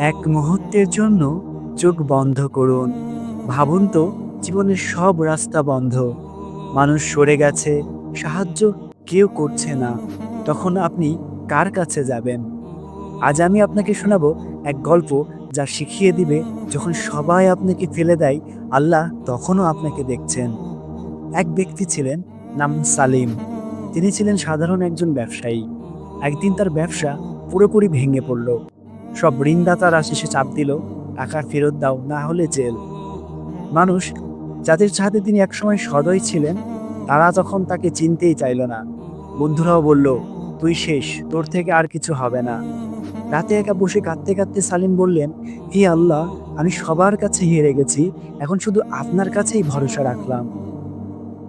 এক মুহূর্তের জন্য চোখ বন্ধ করুন। ভাবুন তো, জীবনের সব রাস্তা বন্ধ। মানুষ সরে গেছে, সাহায্য কেউ করছে না। তখন আপনি কার কাছে যাবেন? আজ আমি আপনাকে শোনাব এক গল্প যা শিখিয়ে দিবে, যখন সবাই আপনাকে ফেলে দেয়, আল্লাহ তখনও আপনাকে দেখছেন। এক ব্যক্তি ছিলেন, নাম সালিম। তিনি ছিলেন সাধারণ একজন ব্যবসায়ী। একদিন তার ব্যবসা পুরোপুরি ভেঙে পড়ল। সব ঋণদাতারা শেষে চাপ দিল, টাকা ফেরত দাও, না হলে জেল। মানুষ, যাদের সাথে তিনি একসময় সদয় ছিলেন, তারা তখন তাকে চিনতেই চাইল না। বন্ধুরাও বলল, তুই শেষ, তোর থেকে আর কিছু হবে না। রাতে একা বসে কাঁদতে কাঁদতে সালিম বললেন, হে আল্লাহ, আমি সবার কাছে হেরে গেছি, এখন শুধু আপনার কাছেই ভরসা রাখলাম।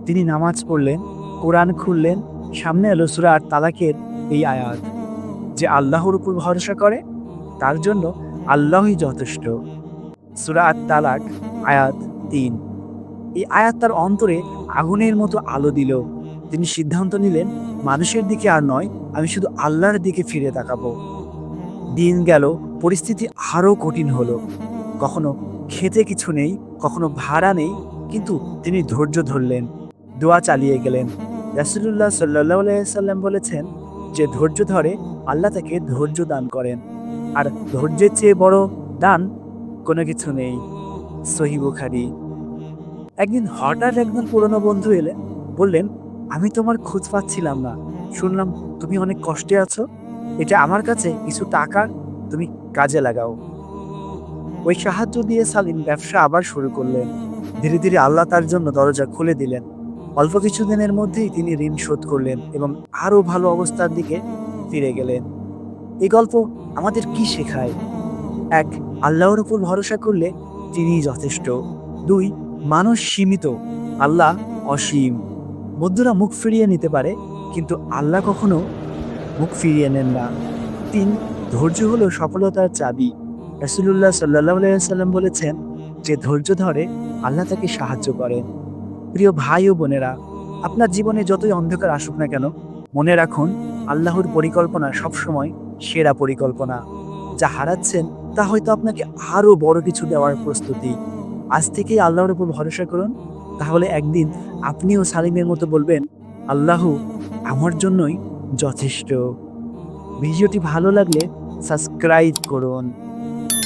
তিনি নামাজ পড়লেন, কোরআন খুললেন, সামনে এলো সুরা আর তালাকের এই আয়াত, যে আল্লাহর উপর ভরসা করে তার জন্য আল্লাহই যথেষ্ট। সুরা আর তালাক আয়াত তিন। এই আয়াত তার অন্তরে আগুনের মতো আলো দিল। তিনি সিদ্ধান্ত নিলেন, মানুষের দিকে আর নয়, আমি শুধু আল্লাহর দিকে ফিরে তাকাবো। দিন গেল, পরিস্থিতি আরও কঠিন হলো। কখনো খেতে কিছু নেই, কখনো ভাড়া নেই, কিন্তু তিনি ধৈর্য ধরলেন, দোয়া চালিয়ে গেলেন। রাসুলুল্লাহ সাল্লাহ সাল্লাম বলেছেন, যে ধৈর্য ধরে, আল্লাহ তাকে ধৈর্য দান করেন। আর ধৈর্যের চেয়ে বড় দান কোনো কিছু নেই। সহি বুখারি। একদিন হঠাৎ একজন পুরনো বন্ধু এলে, বললেন, আমি তোমার খোঁজ পাচ্ছিলাম না। শুনলাম তুমি অনেক কষ্টে আছো। এটা আমার কাছে কিছু টাকা তুমি কাজে লাগাও। ওই সাহায্য দিয়ে সালিম ব্যবসা আবার শুরু করলেন। ধীরে ধীরে আল্লাহ তার জন্য দরজা খুলে দিলেন। অল্প কিছুদিনের মধ্যেই তিনি ঋণ শোধ করলেন এবং আরও ভালো অবস্থার দিকে ফিরে গেলেন। এই গল্প আমাদের কি শেখায়? এক, আল্লাহর উপর ভরসা করলে তিনি যথেষ্ট। দুই, মানুষ সীমিত, আল্লাহ অসীম। বন্ধুরা মুখ ফিরিয়ে নিতে পারে, কিন্তু আল্লাহ কখনো মুখ ফিরিয়ে নেন না। তিন, ধৈর্য হলো সফলতার চাবি। রাসুলুল্লাহ সাল্লাহ সাল্লাম বলেছেন, যে ধৈর্য ধরে, আল্লাহ তাকে সাহায্য করেন প্রিয় ভাই ও বোনেরা, আপনার জীবনে যতই অন্ধকার আসুক না কেন, মনে রাখুন, আল্লাহর পরিকল্পনা সবসময় সেরা পরিকল্পনা। যা হারাচ্ছেন, তা হয়তো আপনাকে আরও বড় কিছু দেওয়ার প্রস্তুতি। আজ থেকেই আল্লাহর উপর ভরসা করুন। তাহলে একদিন আপনিও সালিমের মতো বলবেন, আল্লাহ, আমার জন্যই যথেষ্ট। ভিডিওটি ভালো লাগলে সাবস্ক্রাইব করুন।